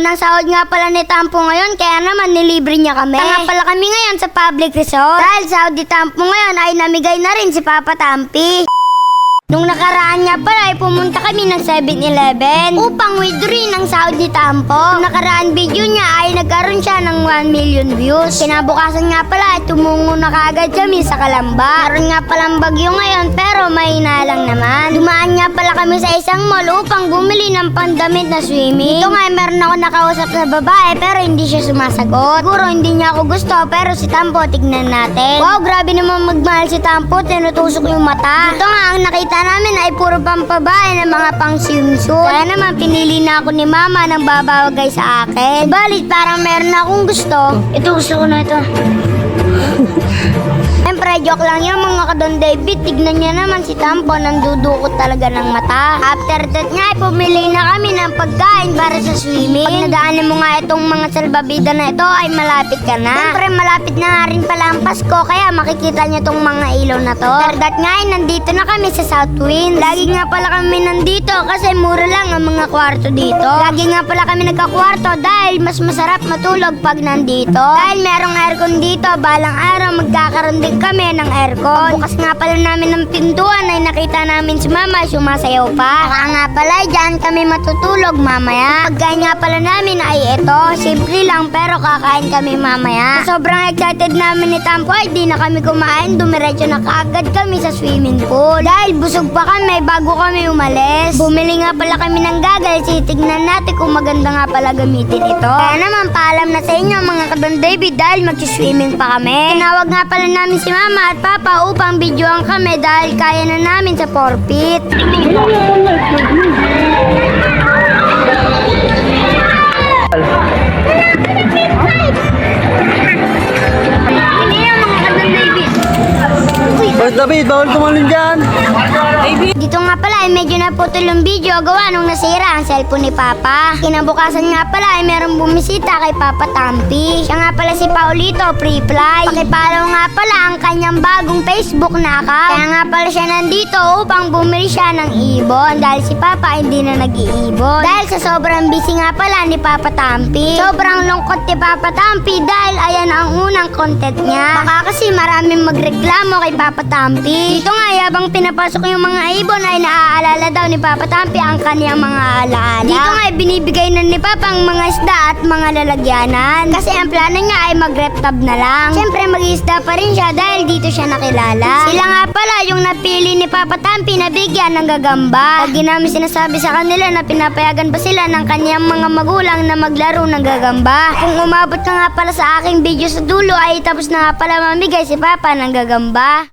Unang sahod nga pala ni Tampo ngayon, kaya naman nilibre niya kami. Kaya nga pala kami ngayon sa public resort. Dahil sahod ni Tampo ngayon ay namigay na rin si Papa Tampi. Nung nakaraan nga pala ay pumunta kami ng 7-Eleven upang withdrawin ang sahod ni Tampo. Nung nakaraan video niya ay nagkaroon siya ng 1 million views. Kinabukasan nga pala ay tumungo na kaagad kami sa Kalamba. Meron nga palang bagyo ngayon pero mahina lang naman. Dumaan nga pala kami sa isang mall upang bumili ng pandamit na swimming. Ito nga ay meron ako nakausap sa babae pero hindi siya sumasagot. Siguro hindi niya ako gusto pero si Tampo tignan natin. Wow, grabe naman magmahal si Tampo. Tinutusok yung mata. Ito nga ang nakita namin ay puro pampabae ng mga pang swimsuit. Kaya naman pinili na ako ni mama ng babawagay sa akin. Balit parang meron akong gusto. Ito gusto ko na ito. Siyempre, joke lang yan mga kadon David. Tignan niya naman si Tampo nandudukot talaga ng mata. After that nga, ay pumili na kami ng pagkain para sa swimming. Pag nadaanan mo nga itong mga salbabida na ito, ay malapit ka na. Siyempre, malapit na nga rin pala ang Pasko, kaya makikita niyo itong mga ilaw na to. That nga, ay nandito na kami sa South Winds. Lagi nga pala kami nandito kasi mura lang ang mga kwarto dito. Lagi nga pala kami nagkakwarto dahil mas masarap matulog pag nandito. Dahil merong aircon dito, balang araw magkakaroon din kami ng aircon. Bukas nga pala namin ng pintuan ay nakita namin si mama sumasayaw pa. Saka nga pala dyan kami matutulog mamaya. Pagkain nga pala namin ay ito. Simple lang pero kakain kami mamaya. Sobrang excited namin ni Tampo ay di na kami kumain. Dumiretso na kaagad kami sa swimming pool. Dahil busog pa kami bago kami umalis. Bumili nga pala kami ng gagal. Titignan natin kung maganda nga pala gamitin ito. Kaya naman paalam na sa inyo mga kadon David dahil mag-swimming pa kami. Tinawag nga pala namin si mama at papa upang videoan kami dahil kaya na namin sa forfeit. David, bawal tumalon dyan. Dito nga pala ay medyo naputol yung video gawa nung nasira ang cellphone ni Papa. Kinabukasan nga pala ay merong bumisita kay Papa Tampi. Siya nga pala si Paulito Preply. Pakipalaw nga pala ang kanyang bagong Facebook na account. Kaya nga pala siya nandito upang bumili siya ng ibon dahil si Papa hindi na nag-iibon. Dahil sa sobrang busy nga pala ni Papa Tampi. Sobrang lungkot ni Papa Tampi dahil ayan ang unang content niya. Baka kasi maraming magreklamo kay Papa Tampi. Dito nga yabang pinapasok yung mga ibon ay naaalala daw ni Papa Tampi ang kaniyang mga alaala. Dito nga ay binibigay na ni Papa ang mga isda at mga lalagyanan. Kasi ang plano niya ay mag-reptab na lang. Siyempre mag-isda pa rin siya dahil dito siya nakilala. Sila nga pala yung napili ni Papa Tampi na bigyan ng gagamba. Lagi namin sinasabi sa kanila na pinapayagan ba sila ng kaniyang mga magulang na maglaro ng gagamba. Kung umabot ka nga pala sa aking video sa dulo ay tapos na nga pala mamigay si Papa ng gagamba.